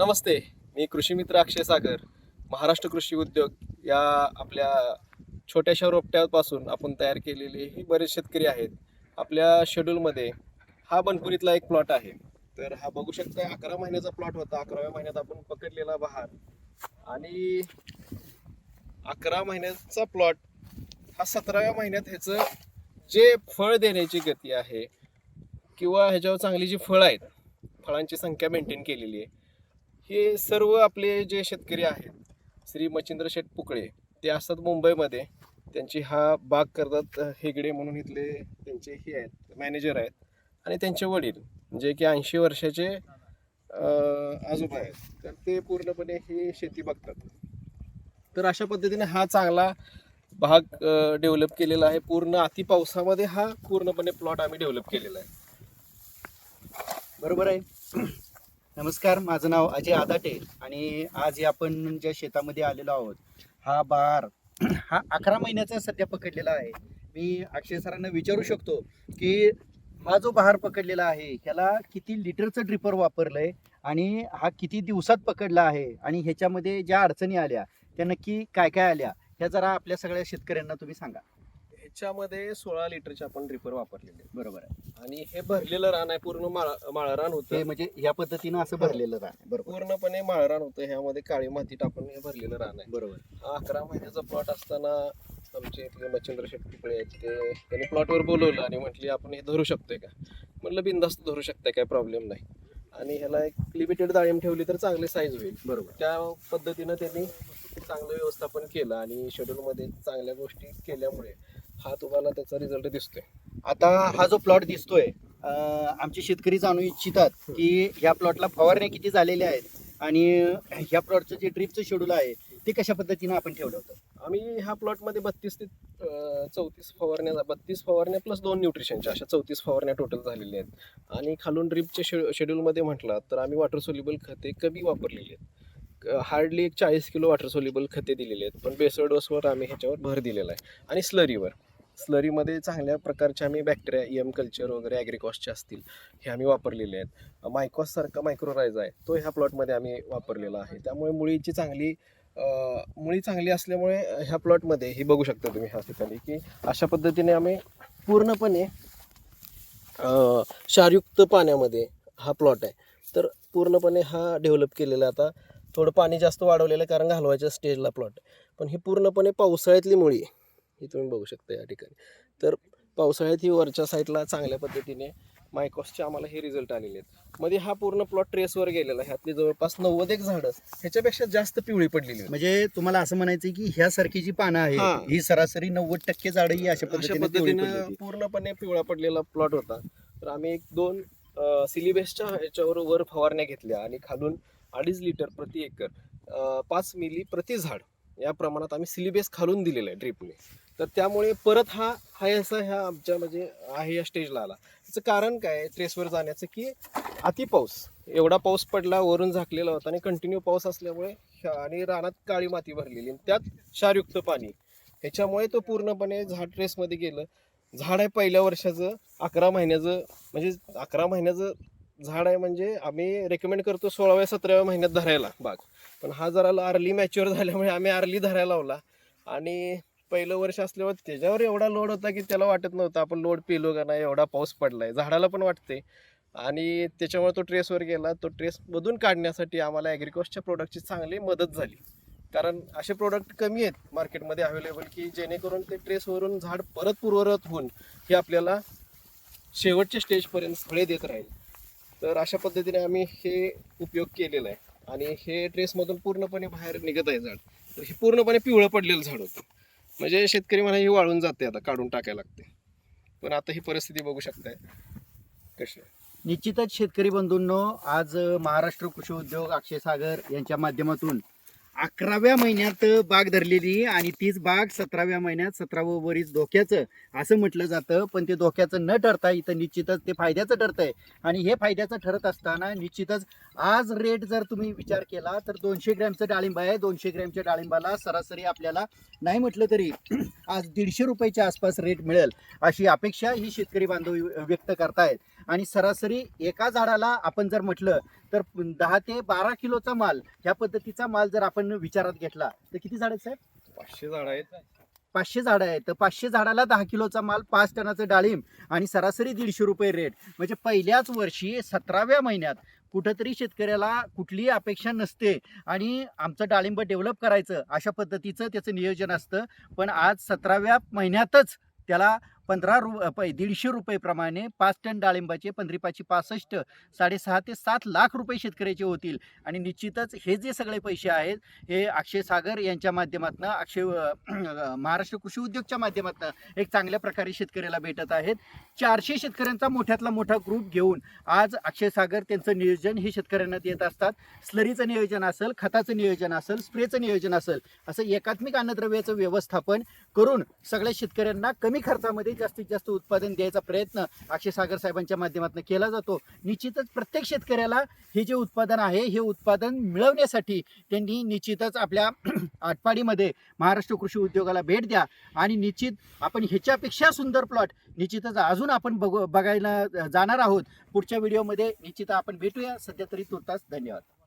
नमस्ते मी कृषी मित्र अक्षय सागर महाराष्ट्र कृषी उद्योग या आपल्या छोट्याशा रोपट्यापासून आपण तयार केलेले ही बरेच शेतकरी आहेत. आपल्या शेड्यूलमध्ये हा बनपुरीतला एक प्लॉट आहे. तर हा बघू शकता अकरा महिन्याचा प्लॉट होता. अकराव्या महिन्यात आपण पकडलेला बहार. आणि अकरा महिन्याचा प्लॉट हा सतराव्या महिन्यात ह्याचं जे फळ देण्याची गती आहे किंवा ह्याच्यावर चांगली जी फळं आहेत फळांची संख्या मेंटेन केलेली आहे. हे सर्व आपले जे शेतकरी आहेत श्री मच्छिंद्र शेठ पुकळे ते असतात मुंबईमध्ये. त्यांची हा बाग करतात हेगडे म्हणून इथले त्यांचे हे आहेत मॅनेजर आहेत आणि त्यांचे वडील जे की ऐंशी वर्षाचे आजोबा आहेत. तर ते पूर्णपणे ही शेती बघतात. तर अशा पद्धतीने हा चांगला भाग डेव्हलप केलेला आहे. पूर्ण अति पावसामध्ये हा पूर्णपणे प्लॉट आम्ही डेव्हलप केलेला आहे. बरोबर आहे? नमस्कार माझं नाव अजय आदाटे आणि आज आपण ज्या शेतामध्ये आलेलो आहोत हा बार हा अकरा महिन्याचा सध्या पकडलेला आहे. मी अक्षय सरांना विचारू शकतो की हा जो बहार पकडलेला आहे ह्याला किती लिटरचं ड्रिपर वापरलंय आणि हा किती दिवसात पकडला आहे आणि ह्याच्यामध्ये ज्या अडचणी आल्या त्या नक्की काय काय आल्या ह्या जरा आपल्या सगळ्या शेतकऱ्यांना तुम्ही सांगा. ह्याच्यामध्ये सोळा लिटरचे आपण ड्रिपर वापरलेले आहे. बरोबर आहे. आणि हे भरलेलं रान आहे पूर्ण माळ माळरान हे होतं म्हणजे ह्या पद्धतीनं असं भरलेलं आहे बरोबर. पूर्णपणे माळरान होतं. ह्यामध्ये काळी माती टाकून हे भरलेलं रान आहे. बरोबर. हा अकरा महिन्याचा प्लॉट असताना आमचे इथले मच्छिंद्र शेट्टीकडे आहेत ते त्यांनी प्लॉटवर बोलवलं आणि म्हटली आपण हे धरू शकतोय का? म्हटलं बिंदास्त धरू शकताय काय प्रॉब्लेम नाही. आणि ह्याला एक लिमिटेड डाळिंब ठेवली तर चांगली साईज होईल. बरोबर. त्या पद्धतीनं त्यांनी चांगलं व्यवस्थापन केलं आणि शेड्यूलमध्ये चांगल्या गोष्टी केल्यामुळे हा तुम्हाला त्याचा रिझल्ट दिसतोय. आता हा जो प्लॉट दिसतोय आमचे शेतकरी जाणू इच्छितात की ह्या प्लॉटला फवारण्या किती झालेल्या आहेत आणि ह्या प्लॉटचं जे ड्रिपचं शेड्यूल आहे ते कशा पद्धतीनं आपण ठेवलं होतं? आम्ही ह्या प्लॉटमध्ये बत्तीस ते चौतीस फवारण्या बत्तीस फवारण्या प्लस दोन न्यूट्रिशनच्या अशा चौतीस फवारण्या टोटल झालेल्या आहेत. आणि खालून ड्रिपच्या शे शेड्यूलमध्ये म्हटलं तर आम्ही वॉटर सोल्युबल खते कमी वापरलेली आहेत. हार्डली एक चाळीस किलो वॉटर सोल्युबल खते दिलेली आहेत पण बेसळ डोसवर आम्ही ह्याच्यावर भर दिलेला आहे. आणि स्लरीवर स्लरीमध्ये चांगल्या प्रकारचे आम्ही बॅक्टेरिया एम कल्चर वगैरे ॲग्रिकॉसचे असतील हे आम्ही वापरलेले आहेत. मायकॉससारखा मायक्रोरायझ आहे तो ह्या प्लॉटमध्ये आम्ही वापरलेला आहे. त्यामुळे मुळीची चांगली मुळी चांगली असल्यामुळे ह्या प्लॉटमध्ये ही बघू शकता तुम्ही ह्या ठिकाणी की अशा पद्धतीने आम्ही पूर्णपणे क्षारयुक्त पाण्यामध्ये हा प्लॉट आहे. तर पूर्णपणे हा डेव्हलप केलेला आता थोडं पाणी जास्त वाढवलेलं आहे कारण घालवायच्या स्टेजला प्लॉट पण ही पूर्णपणे पावसाळ्यातली मुळी आहे. ही तुम्ही बघू शकता या ठिकाणी तर पावसाळ्यात ही वरच्या साईडला चांगल्या पद्धतीने मायकॉसचे आम्हाला हे रिझल्ट आलेले आहेत मध्ये हा पूर्ण प्लॉट ट्रेसवर गेलेला आहे ह्यातली जवळपास नव्वद एक झाडं ह्याच्यापेक्षा जास्त पिवळी पडलेली. म्हणजे तुम्हाला असं म्हणायचं की ह्यासारखी जी पानं हा. आहेत ही सरासरी नव्वद टक्के झाडं ही अशा पद्धतीने. पूर्णपणे पिवळा पडलेला प्लॉट होता तर आम्ही एक दोन सिलिबेसच्या ह्याच्यावर वर फवारण्या घेतल्या आणि खालून अडीच लिटर प्रति एकर पाच मिली प्रति झाड या प्रमाणात आम्ही सिलिबेस खालून दिलेला आहे ड्रिपने तर त्यामुळे परत हा हाय असा ह्या आमच्या म्हणजे आहे या स्टेजला आला. त्याचं कारण काय ट्रेसवर जाण्याचं की अति पाऊस. एवढा पाऊस पडला वरून झाकलेला होता आणि कंटिन्यू पाऊस असल्यामुळे आणि रानात काळी माती भरलेली. त्यात क्षारयुक्त पाणी. ह्याच्यामुळे तो पूर्णपणे झाड ट्रेसमध्ये गेलं. झाड आहे पहिल्या वर्षाचं अकरा महिन्याचं म्हणजे अकरा महिन्याचं झाड आहे म्हणजे आम्ही रेकमेंड करतो सोळाव्या सतराव्या महिन्यात धरायला बाग. पण हा जरा अर्ली मॅच्युअर झाल्यामुळे आम्ही अर्ली धरायला लावला. आणि पहिलं वर्ष असल्यावर त्याच्यावर एवढा लोड होता की त्याला वाटत नव्हतं आपण लोड पिलो का नाही एवढा पाऊस पडलाय. झाडाला पण वाटते. आणि त्याच्यामुळे तो ट्रेसवर गेला. तो ट्रेस मधून काढण्यासाठी आम्हाला ॲग्रिकॉसच्या प्रोडक्टची चांगली मदत झाली. कारण असे प्रोडक्ट कमी आहेत मार्केटमध्ये अवेलेबल की जेणेकरून ते ट्रेसवरून झाड परत पूर्वरत होऊन हे आपल्याला शेवटच्या स्टेजपर्यंत फळे देत राहील. तर अशा पद्धतीने आम्ही हे उपयोग केलेला आहे. आणि हे ड्रेसमधून पूर्णपणे बाहेर निघत आहे झाड. तर हे पूर्णपणे पिवळं पडलेलं झाड होतं. म्हणजे शेतकरी म्हणा हे वाळून जाते आता काढून टाकायला लागते. पण आता ही परिस्थिती बघू शकताय. कशी? निश्चितच शेतकरी बंधूंनो आज महाराष्ट्र कृषी उद्योग अक्षय सागर यांच्या माध्यमातून अकराव्या महिन्यात बाग धरलेली आणि तीच बाग सतराव्या महिन्यात सतरावं वरीस धोक्याचं असं म्हटलं जातं. पण ते धोक्याचं न ठरता इथं निश्चितच ते फायद्याचं ठरतंय. आणि हे फायद्याचं ठरत असताना निश्चितच आज रेट जर तुम्ही विचार केला तर दोनशे ग्रॅमचं डाळिंब आहे. दोनशे ग्रॅमच्या डाळिंबाला सरासरी आपल्याला नाही म्हटलं तरी आज दीडशे रुपयाच्या आसपास रेट मिळेल अशी अपेक्षा ही शेतकरी बांधव व्यक्त करतायत. आणि सरासरी एका झाडाला आपण जर म्हटलं तर दहा ते बारा किलोचा माल ह्या पद्धतीचा माल जर आपण विचारात घेतला तर किती झाड आहेत साहेब? पाचशे झाड आहेत. पाचशे झाडं आहेत. तर पाचशे झाडाला दहा किलोचा माल पाच टनाचं डाळिंब आणि सरासरी दीडशे रुपये रेट. म्हणजे पहिल्याच वर्षी सतराव्या महिन्यात कुठंतरी शेतकऱ्याला कुठलीही अपेक्षा नसते आणि आमचं डाळिंब डेव्हलप करायचं अशा पद्धतीचं त्याचं नियोजन असतं. पण आज सतराव्या महिन्यातच त्याला पंधरा रु प- दीडशे रुपयेप्रमाणे पाच टन डाळिंबाचे पंधरीपाची पासष्ट साडेसहा ते सात लाख रुपये शेतकऱ्याचे होतील. आणि निश्चितच हे जे सगळे पैसे आहेत हे अक्षय सागर यांच्या माध्यमातून अक्षय महाराष्ट्र कृषी उद्योगच्या माध्यमातून एक चांगल्या प्रकारे शेतकऱ्याला भेटत आहेत. चारशे शेतकऱ्यांचा मोठ्यातला मोठा ग्रुप घेऊन आज अक्षय सागर त्यांचं नियोजन हे शेतकऱ्यांना देत असतात. स्लरीचं नियोजन असेल खताचं नियोजन असेल स्प्रेचं नियोजन असेल असं एकात्मिक अन्नद्रव्याचं व्यवस्थापन करून सगळ्या शेतकऱ्यांना कमी खर्चामध्ये जास्तीत जास्त उत्पादन द्यायचा प्रयत्न अक्षय सागर साहेबांच्या माध्यमातून केला जातो. निश्चितच प्रत्येक शेतकऱ्याला हे जे उत्पादन आहे हे उत्पादन मिळवण्यासाठी त्यांनी निश्चितच आपल्या आटपाडीमध्ये महाराष्ट्र कृषी उद्योगाला भेट द्या. आणि निश्चित आपण ह्याच्यापेक्षा सुंदर प्लॉट निश्चितच अजून आपण बघू बघायला जाणार आहोत. पुढच्या व्हिडिओमध्ये निश्चित आपण भेटूया. सध्या तरी तुर्तास धन्यवाद.